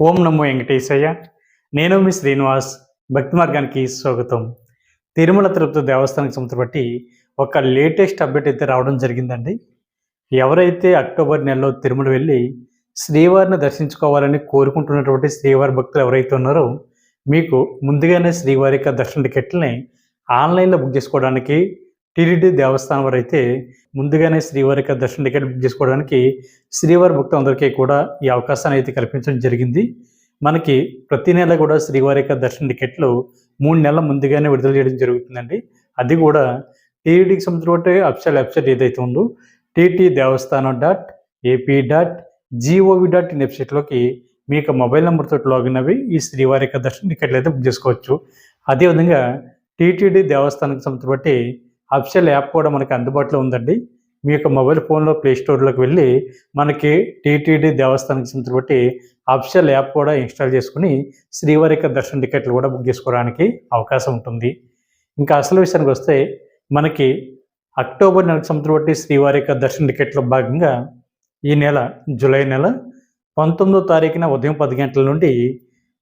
ఓం నమో వెంకటేశయ్య. నేను మీ శ్రీనివాస్. భక్తి మార్గానికి స్వాగతం. తిరుమల తిరుపతి దేవస్థానానికి సంబంధించి బట్టి ఒక లేటెస్ట్ అప్డేట్ అయితే రావడం జరిగిందండి. ఎవరైతే అక్టోబర్ నెలలో తిరుమల వెళ్ళి శ్రీవారిని దర్శించుకోవాలని కోరుకుంటున్నటువంటి శ్రీవారి భక్తులు ఎవరైతే ఉన్నారో మీకు ముందుగానే శ్రీవారి యొక్క దర్శన టికెట్లని ఆన్లైన్లో బుక్ చేసుకోవడానికి టీటీడీ దేవస్థానం వారు అయితే ముందుగానే శ్రీవారి యొక్క దర్శన టికెట్ బుక్ చేసుకోవడానికి శ్రీవారి భక్తులందరికీ కూడా ఈ అవకాశాన్ని అయితే కల్పించడం జరిగింది. మనకి ప్రతి నెల కూడా శ్రీవారి యొక్క దర్శన టికెట్లు మూడు నెలల ముందుగానే విడుదల చేయడం జరుగుతుందండి. అది కూడా టీటీడీకి సంబంధించిన అఫిషియల్ వెబ్సైట్ ఏదైతే ఉందో TT Devasthanam dot AP dot G O V dot in వెబ్సైట్లోకి మీ యొక్క మొబైల్ నెంబర్తో లాగిన్ అవి ఈ శ్రీవారి యొక్క దర్శన టికెట్లు అయితే బుక్ చేసుకోవచ్చు. అదేవిధంగా టీటీడీ దేవస్థానానికి సంబంధించి అఫిషియల్ యాప్ కూడా మనకి అందుబాటులో ఉందండి. మీ యొక్క మొబైల్ ఫోన్లో ప్లే స్టోర్లోకి వెళ్ళి మనకి టీటీడీ దేవస్థానానికి చెందిన బట్టి అఫిషియల్ యాప్ కూడా ఇన్స్టాల్ చేసుకుని శ్రీవారి యొక్క దర్శన టికెట్లు కూడా బుక్ చేసుకోవడానికి అవకాశం ఉంటుంది. ఇంకా అసలు విషయానికి వస్తే మనకి అక్టోబర్ నెలకు సంవత్సరం బట్టి శ్రీవారి యొక్క దర్శన టికెట్లో భాగంగా ఈ నెల జూలై నెల పంతొమ్మిదో తారీఖున ఉదయం పది గంటల నుండి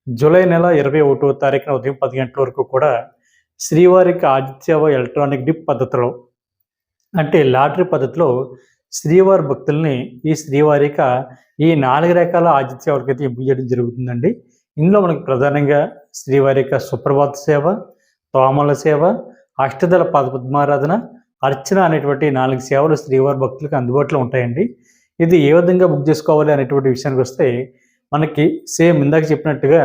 జూలై నెల ఇరవై ఒకటో తారీఖున ఉదయం పది గంటల వరకు కూడా శ్రీవారికి ఆదిత్యవ ఎలక్ట్రానిక్ డిప్ పద్ధతిలో అంటే లాటరీ పద్ధతిలో శ్రీవారి భక్తుల్ని ఈ శ్రీవారిక ఈ నాలుగు రకాల ఆతిథ్యాలకు అయితే ఎంపిక చేయడం జరుగుతుందండి ఇందులో మనకి ప్రధానంగా శ్రీవారిక సుప్రభాత సేవ తోమల సేవ అష్టదళ పద పద్మారాధన అర్చన అనేటువంటి నాలుగు సేవలు శ్రీవారి భక్తులకు అందుబాటులో ఉంటాయండి. ఇది ఏ విధంగా బుక్ చేసుకోవాలి అనేటువంటి విషయానికి వస్తే మనకి సేమ్ ఇందాక చెప్పినట్టుగా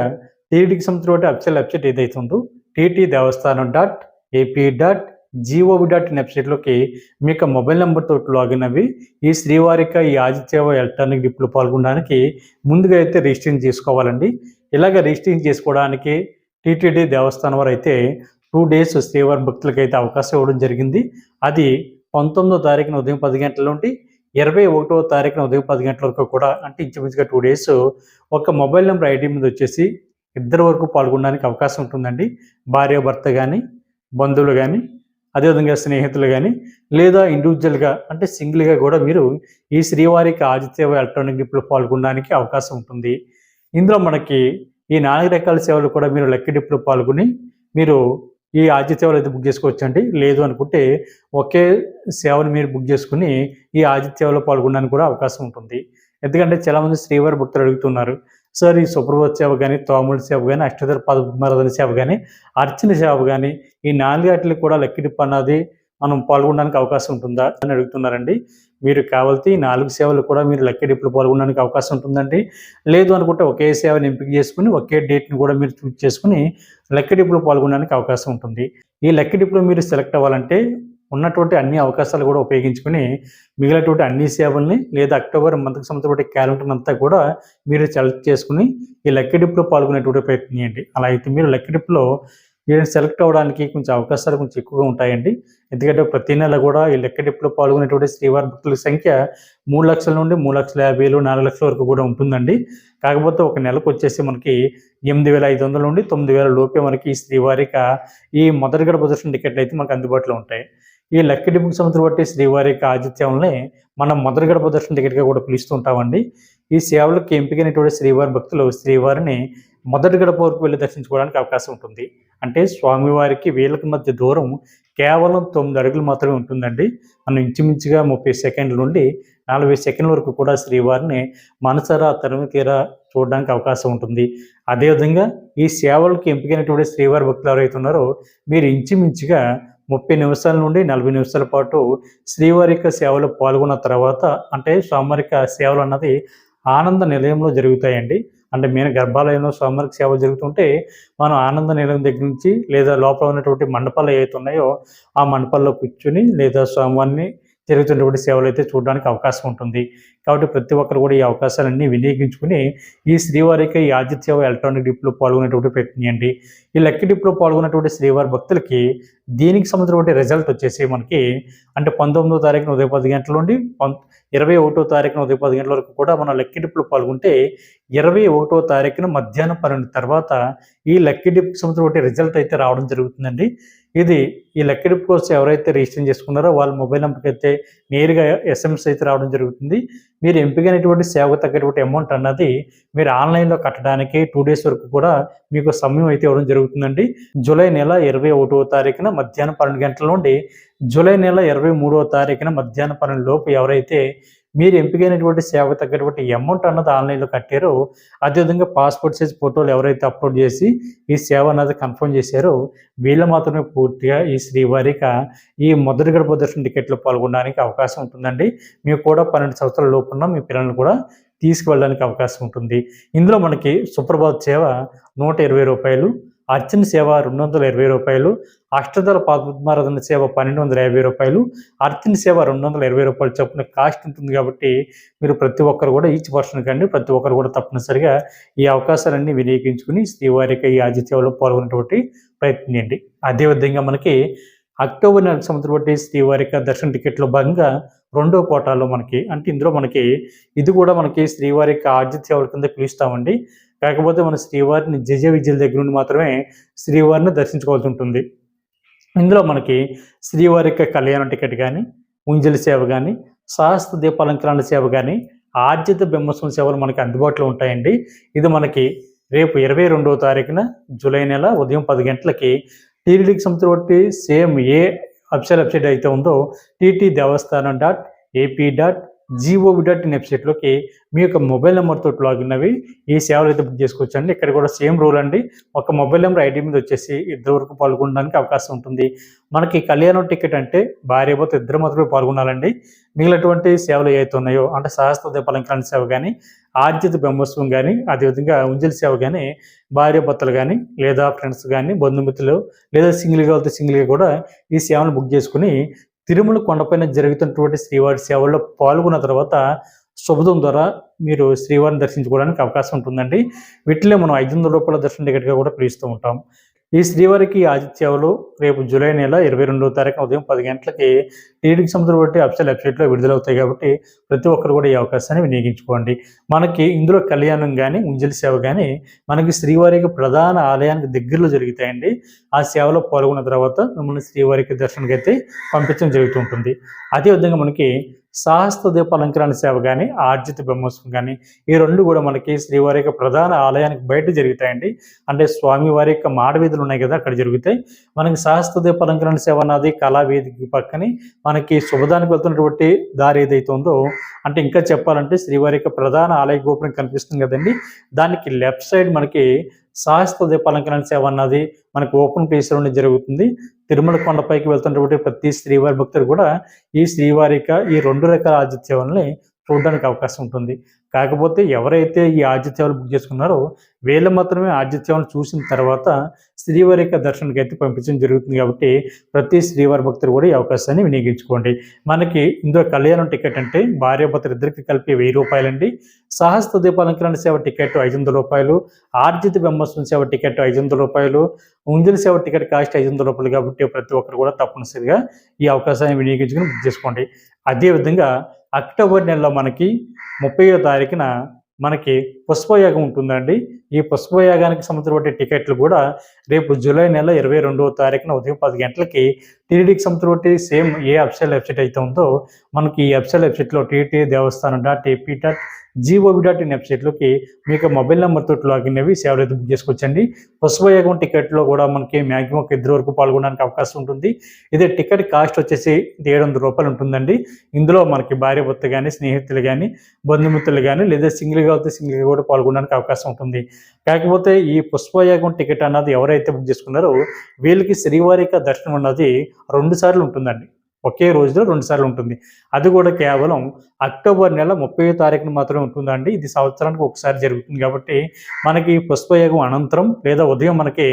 టీటీకి సంబంధించిన అఫిషియల్ వెబ్సైట్ ఏదైతే ఉందో TT Devasthanam dot AP dot G O V dot in వెబ్సైట్లోకి మీ యొక్క మొబైల్ నెంబర్తో లాగిన్ అవి ఈ శ్రీవారిక ఈ ఆదిత్యవ ఎలక్ట్రానిక్ డిప్లో పాల్గొనడానికి ముందుగా అయితే రిజిస్ట్రేషన్ చేసుకోవాలండి. ఇలాగ రిజిస్ట్రేషన్ చేసుకోవడానికి టీటీడీ దేవస్థానం వారు అయితే టూ డేస్ శ్రీవారి భక్తులకు అయితే అవకాశం ఇవ్వడం జరిగింది. అది పంతొమ్మిదో తారీఖున ఉదయం పది గంటల నుండి ఇరవై ఒకటో తారీఖున ఉదయం పది గంటల వరకు కూడా అంటే ఇంచుమించుగా టూ డేస్ ఒక మొబైల్ నెంబర్ ఐడి మీద వచ్చేసి ఇద్దరు వరకు పాల్గొనడానికి అవకాశం ఉంటుందండి. భార్య భర్త కానీ బంధువులు కానీ అదేవిధంగా స్నేహితులు కానీ లేదా ఇండివిజువల్గా అంటే సింగిల్గా కూడా మీరు ఈ శ్రీవారికి ఆదిత్య ఎలక్ట్రానిక్ గిఫ్ట్లో పాల్గొనడానికి అవకాశం ఉంటుంది. ఇందులో మనకి ఈ నాలుగు రకాల సేవలు కూడా మీరు లెక్క డిప్లో పాల్గొని మీరు ఈ ఆదిత్య సేవలు అయితే బుక్ చేసుకోవచ్చండి. లేదు అనుకుంటే ఒకే సేవను మీరు బుక్ చేసుకుని ఈ ఆదిత్య సేవలో పాల్గొనడానికి కూడా అవకాశం ఉంటుంది. ఎందుకంటే చాలామంది శ్రీవారి భక్తులు అడుగుతున్నారు సార్ ఈ సుప్రభాత సేవ కానీ తోముడి సేవ కానీ అష్టధర పదమరదన సేవ కానీ అర్చన సేవ కానీ ఈ నాలుగాటికి కూడా లెక్కిడిప్పు అన్నది మనం పాల్గొనడానికి అవకాశం ఉంటుందా అని అడుగుతున్నారండి. మీరు కావాల్సి ఈ నాలుగు సేవలు కూడా మీరు లెక్కిడిప్పులు పాల్గొనడానికి అవకాశం ఉంటుందండి. లేదు అనుకుంటే ఒకే సేవని ఎంపిక చేసుకుని ఒకే డేట్ని కూడా మీరు చూస్ చేసుకుని లెక్కిడిప్పులు పాల్గొనడానికి అవకాశం ఉంటుంది. ఈ లెక్కిడిప్పులు మీరు సెలెక్ట్ అవ్వాలంటే ఉన్నటువంటి అన్ని అవకాశాలు కూడా ఉపయోగించుకుని మిగిలినటువంటి అన్ని సేవల్ని లేదా అక్టోబర్ మంత్కి సంబంధించిన క్యాలెండర్ అంతా కూడా మీరు సెలెక్ట్ చేసుకుని ఈ లక్కీ డిప్లో పాల్గొనేటువంటి ప్రయత్నం చేయండి. అలా అయితే మీరు లక్కీ డిప్లో మీరు సెలెక్ట్ అవ్వడానికి కొంచెం అవకాశాలు కొంచెం ఎక్కువగా ఉంటాయండి. ఎందుకంటే ప్రతి నెల కూడా ఈ లెక్క డిప్లో పాల్గొనేటువంటి శ్రీవారి భక్తుల సంఖ్య మూడు లక్షల నుండి మూడు లక్షల యాభై వేలు నాలుగు లక్షల వరకు కూడా ఉంటుందండి. కాకపోతే ఒక నెలకు వచ్చేసి మనకి ఎనిమిది వేల ఐదు వందల నుండి తొమ్మిది వేల లోపే మనకి ఈ శ్రీవారిక ఈ మొదటి గడప దర్శన టికెట్లు అయితే మనకు అందుబాటులో ఉంటాయి. ఈ లక్కీ డిపుకి సంవత్సరం బట్టి శ్రీవారికి ఆతిథ్యంలో మనం మొదటి గడప దర్శన టికెట్గా కూడా పిలుస్తుంటామండి. ఈ సేవలకు ఎంపికైనటువంటి శ్రీవారి భక్తులు శ్రీవారిని మొదటి గడప వరకు వెళ్ళి దర్శించుకోవడానికి అవకాశం ఉంటుంది. అంటే స్వామివారికి వీళ్ళకి మధ్య దూరం కేవలం తొమ్మిది అడుగులు మాత్రమే ఉంటుందండి. మనం ఇంచుమించుగా ముప్పై సెకండ్ల నుండి నలభై సెకండ్ల వరకు కూడా శ్రీవారిని మనసరా తరిమి తీరా చూడడానికి అవకాశం ఉంటుంది. అదేవిధంగా ఈ సేవలకు ఎంపికైనటువంటి శ్రీవారి భక్తులు ఎవరైతే ఉన్నారో మీరు ఇంచుమించుగా ముప్పై నిమిషాల నుండి నలభై నిమిషాల పాటు శ్రీవారిక సేవలో పాల్గొన్న తర్వాత అంటే స్వామివారిక సేవలు అన్నది ఆనంద నిలయంలో జరుగుతాయండి. అంటే మెయిన్ గర్భాలయంలో స్వామివారికి సేవలు జరుగుతుంటే మనం ఆనంద నిలయం దగ్గర నుంచి లేదా లోపల ఉన్నటువంటి మండపాలు ఏవైతే ఉన్నాయో ఆ మండపాల్లో కూర్చుని లేదా స్వామివారిని జరుగుతున్నటువంటి సేవలు అయితే చూడడానికి అవకాశం ఉంటుంది. కాబట్టి ప్రతి ఒక్కరు కూడా ఈ అవకాశాలన్నీ వినియోగించుకుని ఈ శ్రీవారికి ఈ ఆదిత్య ఎలక్ట్రానిక్ డిప్లో పాల్గొనేటువంటి ప్రయత్నియండి ఈ లక్కీ డిప్లో పాల్గొన్నటువంటి శ్రీవారి భక్తులకి దీనికి సంబంధించినటువంటి రిజల్ట్ వచ్చేసి మనకి అంటే పంతొమ్మిదో తారీఖున ఉదయం పది గంటల నుండి పం- ఇరవై ఒకటో తారీఖున ఉదయం పది గంటల వరకు కూడా మనం లక్కీ డిప్లో పాల్గొంటే ఇరవై ఒకటో తారీఖున మధ్యాహ్నం పన్నెండు తర్వాత ఈ లక్కీ డిప్ సంబంధించినటువంటి రిజల్ట్ అయితే రావడం జరుగుతుందండి. ఇది ఈ లెక్కడిపు కోసం ఎవరైతే రిజిస్టర్ చేసుకున్నారో వాళ్ళ మొబైల్ నెంబర్కి అయితే నేరుగా ఎస్ఎంఎస్ అయితే రావడం జరుగుతుంది. మీరు ఎంపికైనటువంటి సేవకు తగ్గటువంటి అమౌంట్ అన్నది మీరు ఆన్లైన్లో కట్టడానికి టూ డేస్ వరకు కూడా మీకు సమయం అయితే ఇవ్వడం జరుగుతుందండి. జూలై నెల ఇరవై ఒకటవ తారీఖున మధ్యాహ్నం పన్నెండు గంటల నుండి జూలై నెల ఇరవై మూడవ తారీఖున మధ్యాహ్నం పన్నెండు లోపు ఎవరైతే మీరు ఎంపికైనటువంటి సేవకు తగ్గటువంటి అమౌంట్ అన్నది ఆన్లైన్లో కట్టారో. అదేవిధంగా పాస్పోర్ట్ సైజ్ ఫోటోలు ఎవరైతే అప్లోడ్ చేసి ఈ సేవ అన్నది కన్ఫర్మ్ చేశారో వీళ్ళు మాత్రమే పూర్తిగా ఈ శ్రీవారిక ఈ మొదటి గడప దర్శన టికెట్లో పాల్గొనడానికి అవకాశం ఉంటుందండి. మీకు కూడా పన్నెండు సంవత్సరాల లోపున్న మీ పిల్లల్ని కూడా తీసుకువెళ్ళడానికి అవకాశం ఉంటుంది. ఇందులో మనకి సుప్రభాత్ సేవ నూట ఇరవై రూపాయలు అర్చన సేవ రెండు వందల ఇరవై రూపాయలు అష్టదళ పద్మారాధన సేవ పన్నెండు వందల యాభై రూపాయలు అర్చన సేవ రెండు వందల ఇరవై రూపాయలు చొప్పున కాస్ట్ ఉంటుంది కాబట్టి మీరు ప్రతి ఒక్కరు కూడా ఈచ్ పర్సన్ అండి ప్రతి ఒక్కరు కూడా తప్పనిసరిగా ఈ అవకాశాలన్నీ వినియోగించుకుని శ్రీవారికి ఈ ఆతిథ్యంలో పాల్గొనేటువంటి ప్రయత్నించండి అదేవిధంగా మనకి అక్టోబర్ నెల సంవత్సరం బట్టి శ్రీవారిక దర్శన టికెట్లో భాగంగా రెండో కోటాలో మనకి అంటే ఇందులో మనకి ఇది కూడా మనకి శ్రీవారిక ఆతిథ్యాల కింద పిలుస్తామండి. కాకపోతే మన శ్రీవారిని జజ విద్యల దగ్గర నుండి మాత్రమే శ్రీవారిని దర్శించుకోవాల్సి ఉంటుంది. ఇందులో మనకి శ్రీవారిక కళ్యాణ టికెట్ కానీ ఉంజలి సేవ కానీ సహస్ర దీపాలంకరణ సేవ కానీ ఆద్యత బ్రహ్మోత్సవం సేవలు మనకి అందుబాటులో ఉంటాయండి. ఇది మనకి రేపు ఇరవై రెండవ తారీఖున జూలై నెల ఉదయం పది గంటలకి టీడీకి సంబంధించిన బట్టి సేమ్ ఏ అఫిషియల్ వెబ్సైట్ అయితే ఉందో TT Devasthanam dot AP dot G O V dot in వెబ్సైట్లోకి మీ యొక్క మొబైల్ నెంబర్తో లాగిన్ అవి ఈ సేవలు అయితే బుక్ చేసుకోవచ్చు అండి ఇక్కడ కూడా సేమ్ రూల్ అండి. ఒక మొబైల్ నెంబర్ ఐడి మీద వచ్చేసి ఇద్దరు వరకు పాల్గొనడానికి అవకాశం ఉంటుంది. మనకి కళ్యాణం టికెట్ అంటే భార్య పోతే ఇద్దరు మాత్రమే పాల్గొనాలండి. మిగిలినటువంటి సేవలు ఏవైతే ఉన్నాయో అంటే సహస్ర పలంకరణ సేవ కానీ ఆర్జిత బ్రహ్మోత్సవం కానీ అదేవిధంగా ఉంజలి సేవ కానీ భార్య భర్తలు కానీ లేదా ఫ్రెండ్స్ కానీ బంధుమిత్రులు లేదా సింగిల్గా వెళ్తే సింగిల్గా కూడా ఈ సేవను బుక్ చేసుకుని తిరుమల కొండపైన జరుగుతున్నటువంటి శ్రీవారి సేవల్లో పాల్గొన్న తర్వాత శుభదం ద్వారా మీరు శ్రీవారిని దర్శించుకోవడానికి అవకాశం ఉంటుందండి. వీటిలో మనం ఐదు వందల రూపాయల దర్శన టికెట్గా కూడా పిలుస్తూ ఉంటాం. ఈ శ్రీవారికి ఆతిథ్యాలు రేపు జూలై నెల ఇరవై రెండవ తారీఖు ఉదయం పది గంటలకి టీడీకి సముద్రం బట్టి అఫిషియల్ వెబ్సైట్లో విడుదలవుతాయి కాబట్టి ప్రతి ఒక్కరు కూడా ఈ అవకాశాన్ని వినియోగించుకోండి. మనకి ఇందులో కళ్యాణం కానీ ఉంజలి సేవ కానీ మనకి శ్రీవారికి ప్రధాన ఆలయానికి దగ్గరలో జరుగుతాయండి. ఆ సేవలో పాల్గొన్న తర్వాత మిమ్మల్ని శ్రీవారికి దర్శనకైతే పంపించడం జరుగుతుంటుంది అదేవిధంగా మనకి సాహస్త దీపాలంకరణ సేవ కానీ ఆర్జిత బ్రహ్మోత్సవం కానీ ఈ రెండు కూడా మనకి శ్రీవారి యొక్క ప్రధాన ఆలయానికి బయట జరుగుతాయండి. అంటే స్వామివారి యొక్క మాడవీధులు ఉన్నాయి కదా అక్కడ జరుగుతాయి. మనకి సాహస్త దీపాలంకరణ సేవ అన్నది కళావేదికి పక్కనే మనకి శుభదానికి వెళ్తున్నటువంటి దారి ఏదైతే ఉందో అంటే ఇంకా చెప్పాలంటే శ్రీవారి యొక్క ప్రధాన ఆలయ గోపురం కనిపిస్తుంది కదండి. దానికి లెఫ్ట్ సైడ్ మనకి సహస్ర దీపాలంకరణ సేవ అన్నది మనకు ఓపెన్ ప్లేస్లోనే జరుగుతుంది. తిరుమల కొండపైకి వెళ్తున్నటువంటి ప్రతి శ్రీవారి భక్తులు కూడా ఈ శ్రీవారిక ఈ రెండు రకాల ఆతిథ్యాలని చూడడానికి అవకాశం ఉంటుంది. కాకపోతే ఎవరైతే ఈ ఆతిథ్యాలు బుక్ చేసుకున్నారో వీళ్ళు మాత్రమే ఆతిథ్యాలను చూసిన తర్వాత శ్రీవారి యొక్క దర్శనానికి అయితే పంపించడం జరుగుతుంది కాబట్టి ప్రతి శ్రీవారి భక్తులు కూడా ఈ అవకాశాన్ని వినియోగించుకోండి. మనకి ఇందులో కళ్యాణం టికెట్ అంటే భార్యాభర్తలు ఇద్దరికి కలిపి వెయ్యి రూపాయలండి. సహస్త దీపాలంకరణ సేవ టికెట్ ఐదు వందల రూపాయలు. ఆర్జిత బ్రహ్మస్వం సేవ టికెట్ ఐదు వందల రూపాయలు. ఉంజలి సేవ టికెట్ కాస్ట్ ఐదు వందల రూపాయలు కాబట్టి ప్రతి ఒక్కరు కూడా తప్పనిసరిగా ఈ అవకాశాన్ని వినియోగించుకుని బుక్ చేసుకోండి. అదేవిధంగా అక్టోబర్ నెలలో మనకి ముప్పయో తారీఖున మనకి పుష్పయాగం ఉంటుందండి. ఈ పుష్పయాగానికి సంబంధించిన టికెట్లు కూడా రేపు జూలై నెల ఇరవై రెండవ తారీఖున ఉదయం పది గంటలకి టీటీడీకి సంబంధించిన సేమ్ ఏ అఫిషియల్ వెబ్సైట్ అయితే ఉందో మనకి ఈ అఫిషియల్ వెబ్సైట్లో TT Devasthanam dot AP dot G O V dot in వెబ్సైట్లోకి మీకు మొబైల్ నెంబర్తో లాగిన్ అవి సేవలు అయితే బుక్ చేసుకోవచ్చండి. పుష్పయాగం టికెట్లో కూడా మనకి మ్యాక్సిమం ఒక ఇద్దరు వరకు పాల్గొనడానికి అవకాశం ఉంటుంది. ఇదే టికెట్ కాస్ట్ వచ్చేసి ఏడు వందల రూపాయలు ఉంటుందండి. ఇందులో మనకి భార్య భర్త కానీ స్నేహితులు కానీ బంధుమిత్రులు కానీ లేదా సింగిల్గా అయితే సింగిల్గా కూడా పాల్గొనడానికి అవకాశం ఉంటుంది. కాకపోతే ఈ పుష్పయాగం టికెట్ అన్నది ఎవరైతే బుక్ చేసుకున్నారో వీళ్ళకి శ్రీవారిక దర్శనం అన్నది రెండు సార్లు ఉంటుందండి. ఒకే రోజులో రెండుసార్లు ఉంటుంది. అది కూడా కేవలం అక్టోబర్ నెల ముప్పై తారీఖున మాత్రమే ఉంటుందండి. ఇది సంవత్సరానికి ఒకసారి జరుగుతుంది కాబట్టి మనకి పుష్పయోగం అనంతరం లేదా ఉదయం మనకి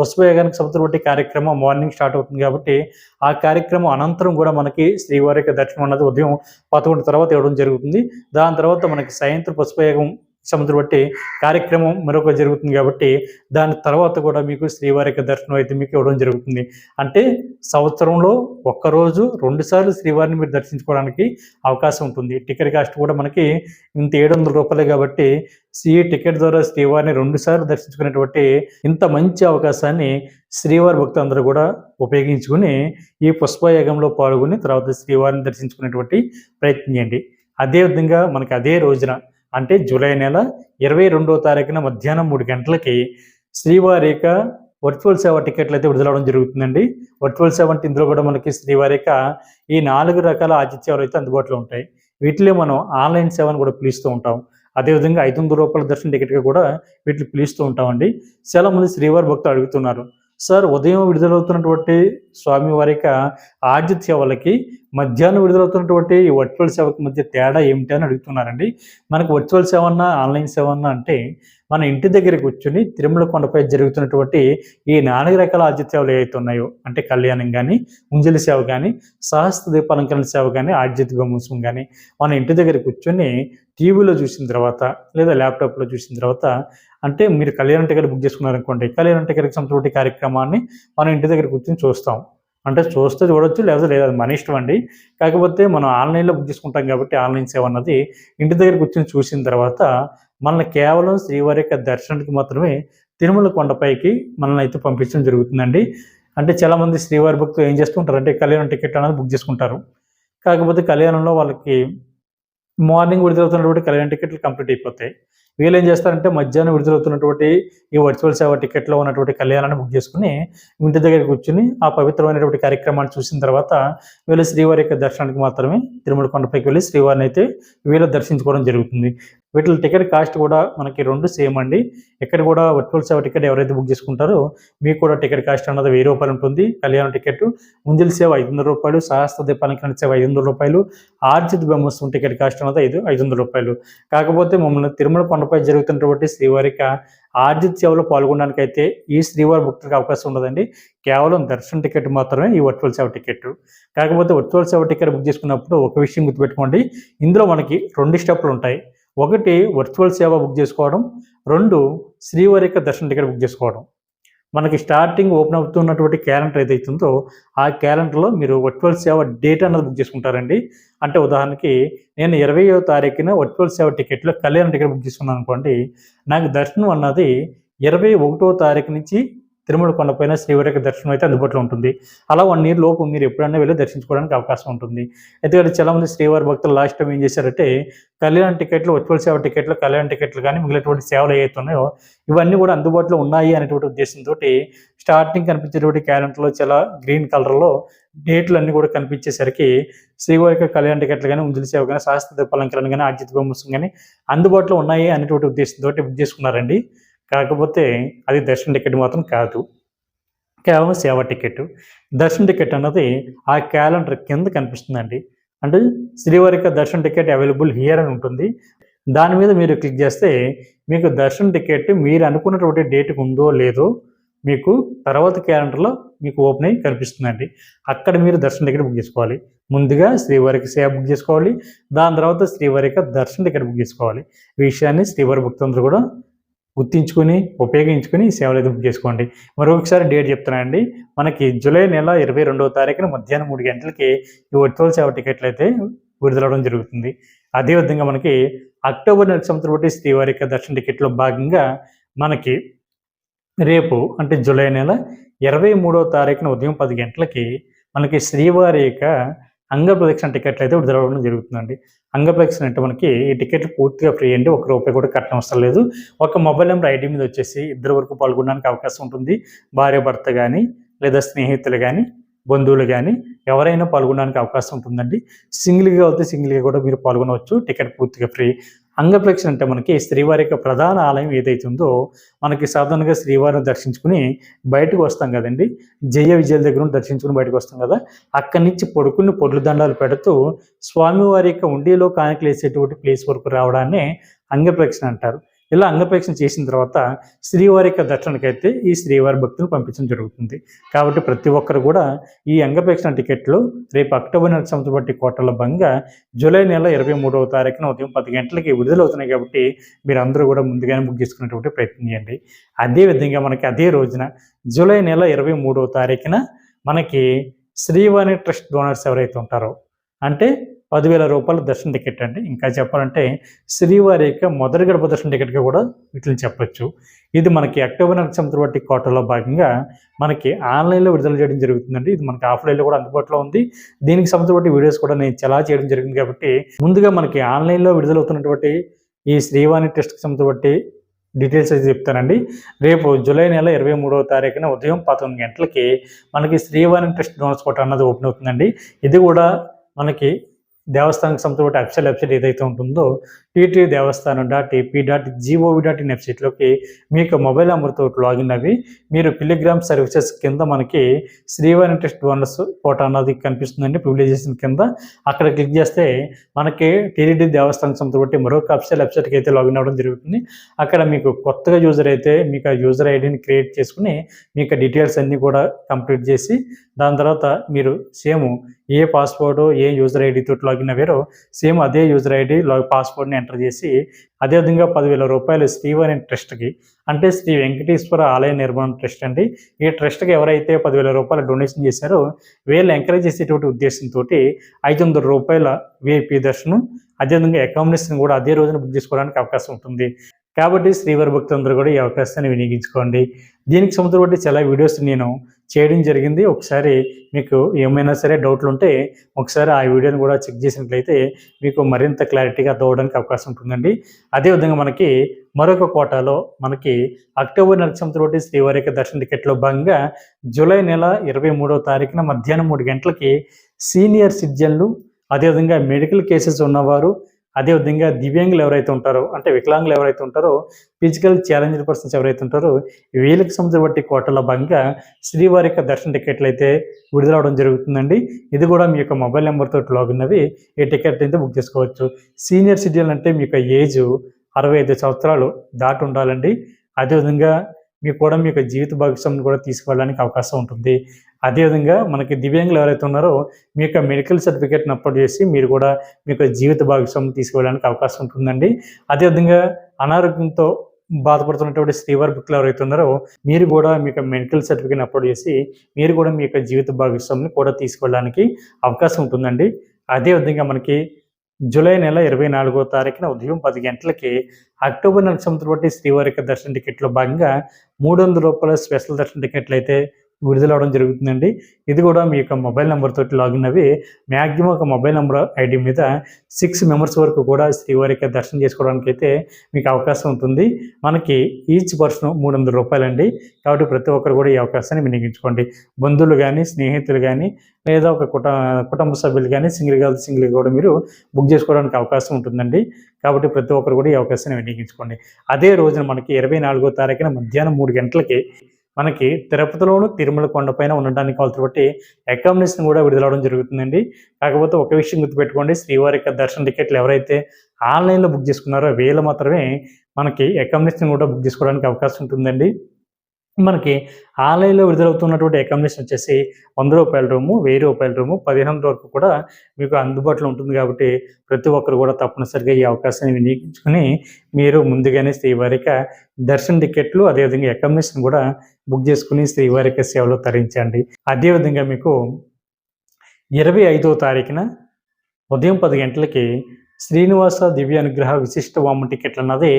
పుష్పయోగానికి సంబంధించిన కార్యక్రమం మార్నింగ్ స్టార్ట్ అవుతుంది కాబట్టి ఆ కార్యక్రమం అనంతరం కూడా మనకి శ్రీవారి యొక్క దర్శనం అన్నది ఉదయం పదకొండు తర్వాత ఇవ్వడం జరుగుతుంది. దాని తర్వాత మనకి సాయంత్రం పుష్పయోగం సముద్ర బట్టి కార్యక్రమం మరొక జరుగుతుంది కాబట్టి దాని తర్వాత కూడా మీకు శ్రీవారి యొక్క దర్శనం అయితే మీకు ఇవ్వడం జరుగుతుంది. అంటే సంవత్సరంలో ఒక్కరోజు రెండుసార్లు శ్రీవారిని మీరు దర్శించుకోవడానికి అవకాశం ఉంటుంది. టికెట్ కాస్ట్ కూడా మనకి ఇంత ఏడు వందల రూపాయలే కాబట్టి ఈ టికెట్ ద్వారా శ్రీవారిని రెండుసార్లు దర్శించుకునేటువంటి ఇంత మంచి అవకాశాన్ని శ్రీవారి భక్తులందరూ కూడా ఉపయోగించుకుని ఈ పుష్పయాగంలో పాల్గొని తర్వాత శ్రీవారిని దర్శించుకునేటువంటి ప్రయత్నం చేయండి. అదేవిధంగా మనకి అదే రోజున అంటే జూలై నెల ఇరవై రెండవ తారీఖున మధ్యాహ్నం మూడు గంటలకి శ్రీవారి యొక్క వర్చువల్ సేవ టికెట్లు అయితే విడుదలవడం జరుగుతుందండి. వర్చువల్ సేవ అంటే ఇందులో కూడా మనకి శ్రీవారిక ఈ నాలుగు రకాల ఆతిథ్యాలు అయితే అందుబాటులో ఉంటాయి. వీటిలో మనం ఆన్లైన్ సేవను కూడా పిలుస్తూ ఉంటాం. అదేవిధంగా ఐదు వందల రూపాయల దర్శన టికెట్గా కూడా వీటిని పిలుస్తూ ఉంటామండి. చాలా మంది శ్రీవారి భక్తులు అడుగుతున్నారు. సార్ ఉదయం విడుదలవుతున్నటువంటి స్వామివారి యొక్క సేవలకి మధ్యాహ్నం విడుదలవుతున్నటువంటి ఈ వర్చువల్ సేవకి మధ్య తేడా ఏమిటి అని అడుగుతున్నారండి. మనకు వర్చువల్ సేవ అన్నా ఆన్లైన్ సేవ అన్నా అంటే మన ఇంటి దగ్గర కూర్చుని తిరుమల కొండపై జరుగుతున్నటువంటి ఈ నాలుగు రకాల ఆర్జిత సేవలు ఏవైతే ఉన్నాయో అంటే కళ్యాణం కానీ ఉంజలి సేవ కానీ సహస్ర దీపాలంకరణ సేవ కానీ ఆర్జిత బ్రహ్మోత్సవం కానీ మన ఇంటి దగ్గర కూర్చొని టీవీలో చూసిన తర్వాత లేదా ల్యాప్టాప్లో చూసిన తర్వాత అంటే మీరు కళ్యాణ టికెట్ బుక్ చేసుకున్నారనుకోండి కళ్యాణ టికెట్కి సంబంధించిన కార్యక్రమాన్ని మనం ఇంటి దగ్గర కూర్చొని చూస్తాం. అంటే చూస్తే చూడొచ్చు లేదా లేదు మన ఇష్టం అండి. కాకపోతే మనం ఆన్లైన్లో బుక్ చేసుకుంటాం కాబట్టి ఆన్లైన్ సేవ అన్నది ఇంటి దగ్గర కూర్చొని చూసిన తర్వాత మనల్ని కేవలం శ్రీవారి యొక్క దర్శనానికి మాత్రమే తిరుమల కొండపైకి మనల్ని అయితే పంపించడం జరుగుతుందండి. అంటే చాలామంది శ్రీవారి భక్తులు ఏం చేస్తుంటారు అంటే కళ్యాణం టికెట్ అనేది బుక్ చేసుకుంటారు. కాకపోతే కళ్యాణంలో వాళ్ళకి మార్నింగ్ విడుదలవుతున్నటువంటి కళ్యాణ టికెట్లు కంప్లీట్ అయిపోతాయి. వీళ్ళు ఏం చేస్తారంటే మధ్యాహ్నం విడుదలవుతున్నటువంటి ఈ వర్చువల్ సేవ టికెట్లో ఉన్నటువంటి కళ్యాణాన్ని బుక్ చేసుకుని ఇంటి దగ్గర కూర్చుని ఆ పవిత్రమైనటువంటి కార్యక్రమాన్ని చూసిన తర్వాత వీళ్ళు శ్రీవారి యొక్క దర్శనానికి మాత్రమే తిరుమల కొండపైకి వెళ్ళి శ్రీవారిని అయితే వీళ్ళు దర్శించుకోవడం జరుగుతుంది. వీటిలో టికెట్ కాస్ట్ కూడా మనకి రెండు సేమ్ అండి. ఎక్కడ కూడా వర్చువల్ సేవ టికెట్ ఎవరైతే బుక్ చేసుకుంటారో మీకు కూడా టికెట్ కాస్ట్ అన్నది వెయ్యి రూపాయలు ఉంటుంది. కళ్యాణ టికెట్ ముంజల్ సేవ ఐదు వందల రూపాయలు సహస్ర దీపానికి సేవ ఐదు వందల రూపాయలు ఆర్జిత్ బ్రహ్మోత్సవం టికెట్ కాస్ట్ అన్నది ఐదు ఐదు వందల రూపాయలు. కాకపోతే మమ్మల్ని తిరుమల కొండపై జరుగుతున్నటువంటి శ్రీవారిక ఆర్జిత్ సేవలో పాల్గొనడానికి అయితే ఈ శ్రీవారి భక్తులకు అవకాశం ఉండదండి కేవలం దర్శన టికెట్ మాత్రమే ఈ వర్చువల్ సేవ టికెట్ కాకపోతే వర్చువల్ సేవ టికెట్ బుక్ చేసుకున్నప్పుడు ఒక విషయం గుర్తుపెట్టుకోండి. ఇందులో మనకి రెండు స్టెప్లు ఉంటాయి. ఒకటి వర్చువల్ సేవ బుక్ చేసుకోవడం రెండు శ్రీవారిక దర్శన టికెట్ బుక్ చేసుకోవడం. మనకి స్టార్టింగ్ ఓపెన్ అవుతున్నటువంటి క్యాలెండర్ ఏదైతే ఉందో ఆ క్యాలెండర్లో మీరు వర్చువల్ సేవ డేట్ అన్నది బుక్ చేసుకుంటారండి. అంటే ఉదాహరణకి నేను ఇరవయో తారీఖున వర్చువల్ సేవ టికెట్లో కళ్యాణ టికెట్ బుక్ చేసుకున్నాను అనుకోండి నాకు దర్శనం అన్నది ఇరవై ఒకటో తారీఖు నుంచి తిరుమల కొండపైన శ్రీవారికి దర్శనం అయితే అందుబాటులో ఉంటుంది. అలా వన్ ఇయర్ లోపు మీరు ఎప్పుడైనా వెళ్ళి దర్శించుకోవడానికి అవకాశం ఉంటుంది. అయితే చాలామంది చాలా మంది శ్రీవారి భక్తులు లాస్ట్ టైం ఏం చేశారంటే కళ్యాణ టికెట్లు వర్చువల్ సేవ టికెట్లు కళ్యాణ టికెట్లు కానీ మిగిలినటువంటి సేవలు ఏవైతున్నాయో ఇవన్నీ కూడా అందుబాటులో ఉన్నాయి అనేటువంటి ఉద్దేశంతో స్టార్టింగ్ కనిపించేటువంటి క్యాలెండర్లో చాలా గ్రీన్ కలర్లో డేట్లు అన్నీ కూడా కనిపించేసరికి శ్రీవారి కళ్యాణ టికెట్లు కానీ ఉంజలి సేవ కానీ శాస్త్ర దీపాలంకరణ కానీ ఆర్జిత బొమ్మసం కానీ అందుబాటులో ఉన్నాయి అనేటువంటి ఉద్దేశంతో బుక్ చేసుకున్నారండి. కాకపోతే అది దర్శన టికెట్ మాత్రం కాదు. కేవలం సేవ టికెట్. దర్శన టికెట్ అన్నది ఆ క్యాలెండర్ కింద కనిపిస్తుందండి. అంటే శ్రీవారిక దర్శన టికెట్ అవైలబుల్ హియర్ అని ఉంటుంది. దాని మీద మీరు క్లిక్ చేస్తే మీకు దర్శన టికెట్ మీరు అనుకున్నటువంటి డేట్కి ఉందో లేదో మీకు తర్వాత క్యాలెండర్లో మీకు ఓపెన్ అయ్యి కనిపిస్తుందండి. అక్కడ మీరు దర్శన టికెట్ బుక్ చేసుకోవాలి. ముందుగా శ్రీవారికి సేవ బుక్ చేసుకోవాలి. దాని తర్వాత శ్రీవారిక దర్శన టికెట్ బుక్ చేసుకోవాలి. విషయాన్ని శ్రీవారి భక్తులందరూ కూడా గుర్తించుకొని ఉపయోగించుకొని సేవలు అయితే బుక్ చేసుకోండి. మరొకసారి డేట్ చెప్తున్నానండి మనకి జూలై నెల ఇరవై రెండవ తారీఖున మధ్యాహ్నం మూడు గంటలకి ఈ వర్చువల్ సేవ టికెట్లు అయితే విడుదలవడం జరుగుతుంది. అదేవిధంగా మనకి అక్టోబర్ నెల సంవత్సరం బట్టి శ్రీవారి దర్శన టికెట్లో భాగంగా మనకి రేపు అంటే జూలై నెల ఇరవై మూడవ తారీఖున ఉదయం పది గంటలకి మనకి శ్రీవారి యొక్క అంగప్రదక్షిణ టికెట్లు అయితే విడుదలవడం జరుగుతుందండి. అంగప్రదక్షిణ అంటే మనకి ఈ టికెట్లు పూర్తిగా ఫ్రీ అండి. ఒక రూపాయి కూడా కట్టడం అవసరం లేదు. ఒక మొబైల్ నెంబర్ ఐడి మీద వచ్చేసి ఇద్దరు వరకు పాల్గొనడానికి అవకాశం ఉంటుంది. భార్య భర్త కానీ లేదా స్నేహితులు కానీ బంధువులు కానీ ఎవరైనా పాల్గొనడానికి అవకాశం ఉంటుందండి. సింగిల్గా అయితే సింగిల్గా కూడా మీరు పాల్గొనవచ్చు. టికెట్ పూర్తిగా ఫ్రీ. అంగప్రక్షణ అంటే మనకి శ్రీవారి యొక్క ప్రధాన ఆలయం ఏదైతే ఉందో మనకి సాధారణంగా శ్రీవారిని దర్శించుకుని బయటకు వస్తాం కదండి. జయ విజయల దగ్గర నుండి దర్శించుకుని బయటకు వస్తాం కదా. అక్కడి నుంచి పడుకుని పొడ్లు దండాలు పెడుతూ స్వామివారి యొక్క ఉండిలో కానికలు వేసేటువంటి ప్లేస్ వరకు రావడాన్ని అంగప్రక్షణ అంటారు. ఇలా అంగపేక్షణ చేసిన తర్వాత శ్రీవారి యొక్క దర్శనానికి అయితే ఈ శ్రీవారి భక్తులు పంపించడం జరుగుతుంది. కాబట్టి ప్రతి ఒక్కరు కూడా ఈ అంగపేక్షణ టికెట్లు రేపు అక్టోబర్ నెల సంవత్సరం కోటల బంగా జూలై నెల ఇరవై మూడవ తారీఖున ఉదయం పది గంటలకి విడుదలవుతున్నాయి కాబట్టి మీరు అందరూ కూడా ముందుగానే బుక్ చేసుకునేటువంటి ప్రయత్నం చేయండి. అదేవిధంగా మనకి అదే రోజున జూలై నెల ఇరవై మూడవ తారీఖున మనకి శ్రీవాణి ట్రస్ట్ డోనర్స్ ఎవరైతే ఉంటారో అంటే పదివేల రూపాయల దర్శన టికెట్ అండి. ఇంకా చెప్పాలంటే శ్రీవారి యొక్క మొదటి గడప దర్శన టికెట్గా కూడా వీటిని చెప్పొచ్చు. ఇది మనకి అక్టోబర్ నెల సంవత్సరం బట్టి కోటలో భాగంగా మనకి ఆన్లైన్లో విడుదల చేయడం జరుగుతుందండి. ఇది మనకి ఆఫ్లైన్లో కూడా అందుబాటులో ఉంది. దీనికి సంబంధించిన బట్టి వీడియోస్ కూడా నేను చాలా చేయడం జరిగింది కాబట్టి ముందుగా మనకి ఆన్లైన్లో విడుదలవుతున్నటువంటి ఈ శ్రీవాణి టెస్ట్కి సంబంధించి బట్టి డీటెయిల్స్ అయితే చెప్తానండి. రేపు జూలై నెల ఇరవై మూడవ తారీఖున ఉదయం పంతొమ్మిది గంటలకి మనకి శ్రీవాణి టెస్ట్ డోనర్స్ కోట అన్నది ఓపెన్ అవుతుందండి. ఇది కూడా మనకి దేవస్థానానికి సంబంధించిన అఫిషియల్ వెబ్సైట్ ఏదైతే ఉంటుందో TT Devasthanam dot AP dot G O V dot in వెబ్సైట్లోకి మీకు మొబైల్ నెంబర్తో లాగిన్ అవి. మీరు పిలిగ్రామ్ సర్వీసెస్ కింద మనకి శ్రీవారి ఇంట్రెస్ట్ బోనస్ కోట అన్నది కనిపిస్తుందండి ప్రివిలైజేషన్ కింద. అక్కడ క్లిక్ చేస్తే మనకి టీడీడీ దేవస్థానం సంబంధించి మరొక అఫీషియల్ వెబ్సైట్కి అయితే లాగిన్ అవ్వడం జరుగుతుంది. అక్కడ మీకు కొత్తగా యూజర్ అయితే మీకు ఆ యూజర్ ఐడిని క్రియేట్ చేసుకుని మీకు డీటెయిల్స్ అన్నీ కూడా కంప్లీట్ చేసి దాని తర్వాత మీరు సేమ్ ఏ పాస్వర్డ్ ఏ యూజర్ ఐడితో లాగిన్ అయ్యారో సేమ్ అదే యూజర్ ఐడి పాస్వర్డ్ని ఎంటర్ చేసి అదేవిధంగా పదివేల రూపాయలు శ్రీవారి ట్రస్ట్కి అంటే శ్రీ వెంకటేశ్వర ఆలయ నిర్మాణ ట్రస్ట్ అండి. ఈ ట్రస్ట్కి ఎవరైతే పదివేల రూపాయలు డొనేషన్ చేశారో వీళ్ళు ఎంకరేజ్ చేసేటువంటి ఉద్దేశంతో ఐదు వందల రూపాయల విఐపి దర్శనం అదేవిధంగా అకామిడేషన్ కూడా అదే రోజున బుక్ చేసుకోవడానికి అవకాశం ఉంటుంది. కాబట్టి శ్రీవారి భక్తులందరూ కూడా ఈ అవకాశాన్ని వినియోగించుకోండి. దీనికి సంబంధించిన చాలా వీడియోస్ నేను చేయడం జరిగింది. ఒకసారి మీకు ఏమైనా సరే డౌట్లు ఉంటే ఒకసారి ఆ వీడియోని కూడా చెక్ చేసినట్లయితే మీకు మరింత క్లారిటీగా దోవడానికి అవకాశం ఉంటుందండి. అదేవిధంగా మనకి మరొక కోటాలో మనకి అక్టోబర్ నెల సంవత్సరం శ్రీవారి యొక్క దర్శన టికెట్లో భాగంగా జూలై నెల ఇరవై మూడవ తారీఖున మధ్యాహ్నం మూడు గంటలకి సీనియర్ సిటిజన్లు అదేవిధంగా మెడికల్ కేసెస్ ఉన్నవారు అదేవిధంగా దివ్యాంగులు ఎవరైతే ఉంటారో అంటే వికలాంగులు ఎవరైతే ఉంటారో ఫిజికల్ ఛాలెంజ్డ్ పర్సన్స్ ఎవరైతే ఉంటారో వీళ్ళకి సంబంధించిన కోటలో భాగంగా శ్రీవారి యొక్క దర్శన టికెట్లు అయితే విడుదలవడం జరుగుతుందండి. ఇది కూడా మీ యొక్క మొబైల్ నెంబర్తో లాగిన్ అవి ఈ టికెట్ అయితే బుక్ చేసుకోవచ్చు. సీనియర్ సిటిజన్ అంటే మీ యొక్క ఏజ్ అరవై ఐదు సంవత్సరాలు దాటి ఉండాలండి. అదేవిధంగా మీకు కూడా మీ యొక్క జీవిత భాగస్వామిని కూడా తీసుకువెళ్ళడానికి అవకాశం ఉంటుంది. అదేవిధంగా మనకి దివ్యాంగులు ఎవరైతే ఉన్నారో మీ యొక్క మెడికల్ సర్టిఫికేట్ని అప్లోడ్ చేసి మీరు కూడా మీ యొక్క జీవిత భాగస్వామిని తీసుకువెళ్ళడానికి అవకాశం ఉంటుందండి. అదేవిధంగా అనారోగ్యంతో బాధపడుతున్నటువంటి శ్రీవారి బుక్లు ఎవరైతే ఉన్నారో మీరు కూడా మీ యొక్క మెడికల్ సర్టిఫికేట్ అప్లోడ్ చేసి మీరు కూడా మీ యొక్క జీవిత భాగస్వామిని కూడా తీసుకువెళ్ళడానికి అవకాశం ఉంటుందండి. అదేవిధంగా మనకి జూలై నెల ఇరవై నాలుగో తారీఖున ఉదయం పది గంటలకి అక్టోబర్ నెల సంవత్సరం బట్టి శ్రీవారి యొక్క దర్శన టికెట్లో భాగంగా మూడు వందల రూపాయల స్పెషల్ దర్శన టికెట్లు అయితే విడుదలవడం జరుగుతుందండి. ఇది కూడా మీ యొక్క మొబైల్ నెంబర్ తోటి లాగిన్ అవి మ్యాక్సిమం ఒక మొబైల్ నెంబర్ ఐడి మీద సిక్స్ మెంబర్స్ వరకు కూడా శ్రీవారి యొక్క దర్శనం చేసుకోవడానికి అయితే మీకు అవకాశం ఉంటుంది. మనకి ఈచ్ పర్సన్ మూడు వందల రూపాయలండి. కాబట్టి ప్రతి ఒక్కరు కూడా ఈ అవకాశాన్ని వినియోగించుకోండి. బంధువులు కానీ స్నేహితులు కానీ లేదా ఒక కుట కుటుంబ సభ్యులు కానీ సింగిల్ కాదు సింగిల్ కూడా మీరు బుక్ చేసుకోవడానికి అవకాశం ఉంటుందండి. కాబట్టి ప్రతి ఒక్కరు కూడా ఈ అవకాశాన్ని వినియోగించుకోండి. అదే రోజున మనకి ఇరవై నాలుగో తారీఖున మధ్యాహ్నం మూడు గంటలకి మనకి తిరుపతిలోను తిరుమల కొండపైన ఉండడానికి కావాల్సిన బట్టి అకామిడేషన్ కూడా విడుదలవడం జరుగుతుందండి. కాకపోతే ఒక విషయం గుర్తుపెట్టుకోండి శ్రీవారి యొక్క దర్శన టికెట్లు ఎవరైతే ఆన్లైన్లో బుక్ చేసుకున్నారో వీళ్ళు మాత్రమే మనకి అకామిడేషన్ కూడా బుక్ చేసుకోవడానికి అవకాశం ఉంటుందండి. మనకి ఆలయంలో విడుదలవుతున్నటువంటి అకామిడేషన్ వచ్చేసి వంద రూపాయల రూము వెయ్యి రూపాయల రూము పదిహేను వరకు కూడా మీకు అందుబాటులో ఉంటుంది కాబట్టి ప్రతి ఒక్కరు కూడా తప్పనిసరిగా ఈ అవకాశాన్ని వినియోగించుకొని మీరు ముందుగానే శ్రీవారిక దర్శన టికెట్లు అదేవిధంగా అకామిడేషన్ కూడా బుక్ చేసుకుని శ్రీవారిక సేవలో తరించండి అదేవిధంగా మీకు ఇరవై ఐదవ తారీఖున ఉదయం పది గంటలకి శ్రీనివాస దివ్య అనుగ్రహ విశిష్ట వామ టికెట్లు అన్నది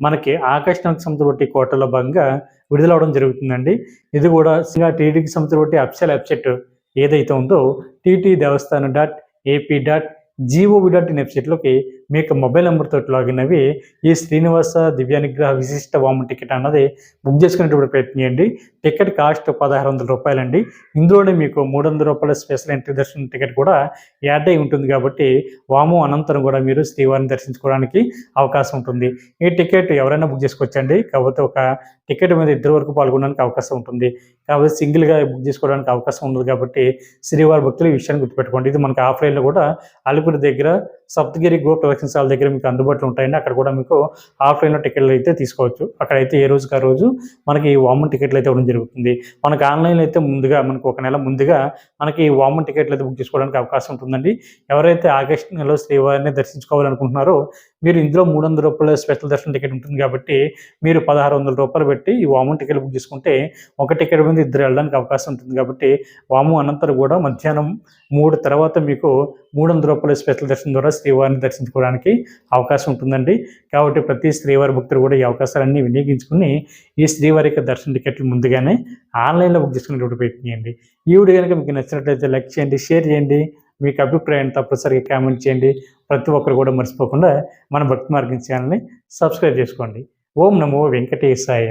మనకి ఆకాశ సంస్థ కోటలో భాగంగా విడుదలవడం జరుగుతుందండి. ఇది కూడా టీటీకి సంబంధించిన బట్టి అఫిషియల్ వెబ్సైట్ ఏదైతే ఉందో TT Devasthanam dot AP dot G O V dot in వెబ్సైట్లోకి మీ యొక్క మొబైల్ నెంబర్తో లాగిన్ అవి ఈ శ్రీనివాస దివ్యానుగ్రహ విశిష్ట వామ టికెట్ అన్నది బుక్ చేసుకునేటప్పుడు ప్రయత్నించండి. టికెట్ కాస్ట్ పదహారు వందల రూపాయలండి. ఇందులోనే మీకు మూడు వందల రూపాయల స్పెషల్ ఎంట్రీ దర్శనం టికెట్ కూడా యాడ్ అయి ఉంటుంది కాబట్టి వాము అనంతరం కూడా మీరు శ్రీవారిని దర్శించుకోవడానికి అవకాశం ఉంటుంది. ఈ టికెట్ ఎవరైనా బుక్ చేసుకోవచ్చండి. కాకపోతే ఒక టికెట్ మీద ఇద్దరు వరకు పాల్గొనడానికి అవకాశం ఉంటుంది. కాబట్టి సింగిల్గా బుక్ చేసుకోవడానికి అవకాశం ఉండదు కాబట్టి శ్రీవారి భక్తులు ఈ విషయాన్ని గుర్తుపెట్టుకోండి. ఇది మనకు ఆఫ్లైన్లో కూడా అలిపిరి దగ్గర సప్తగిరి గో ప్రదక్షిణ దగ్గర మీకు అందుబాటులో ఉంటాయండి. అక్కడ కూడా మీకు ఆఫ్లైన్లో టికెట్లు అయితే తీసుకోవచ్చు. అక్కడైతే ఏ రోజుకి ఆ రోజు మనకి వామన్ టికెట్లు అయితే ఇవ్వడం జరుగుతుంది. మనకి ఆన్లైన్లో అయితే ముందుగా మనకు ఒక నెల ముందుగా మనకి వామన్ టికెట్లు అయితే బుక్ చేసుకోవడానికి అవకాశం ఉంటుందండి. ఎవరైతే ఆగస్టు నెలలో శ్రీవారిని దర్శించుకోవాలనుకుంటున్నారో మీరు ఇందులో మూడు వందల రూపాయల స్పెషల్ దర్శనం టికెట్ ఉంటుంది కాబట్టి మీరు పదహారు వందల రూపాయలు పెట్టి ఈ వామన్ టికెట్ బుక్ చేసుకుంటే ఒక టికెట్ మీద ఇద్దరు వెళ్ళడానికి అవకాశం ఉంటుంది కాబట్టి వాము అనంతరం కూడా మధ్యాహ్నం మూడు తర్వాత మీకు మూడు వందల రూపాయల స్పెషల్ దర్శనం ద్వారా శ్రీవారిని దర్శించుకోవడానికి అవకాశం ఉంటుందండి. కాబట్టి ప్రతి శ్రీవారి భక్తులు కూడా ఈ అవకాశాలన్నీ వినియోగించుకుని ఈ శ్రీవారి యొక్క దర్శన టికెట్లు ముందుగానే ఆన్లైన్లో బుక్ చేసుకునేటువంటి ప్రయత్నం చేయండి. ఈ వీడియో కనుక మీకు నచ్చినట్లయితే లైక్ చేయండి షేర్ చేయండి. మీకు అభిప్రాయం తప్పనిసరిగా కామెంట్ చేయండి. ప్రతి ఒక్కరు కూడా మర్చిపోకుండా మన భక్తి మార్గం ఛానల్ని సబ్స్క్రైబ్ చేసుకోండి. ఓం నమో వెంకటేశాయ.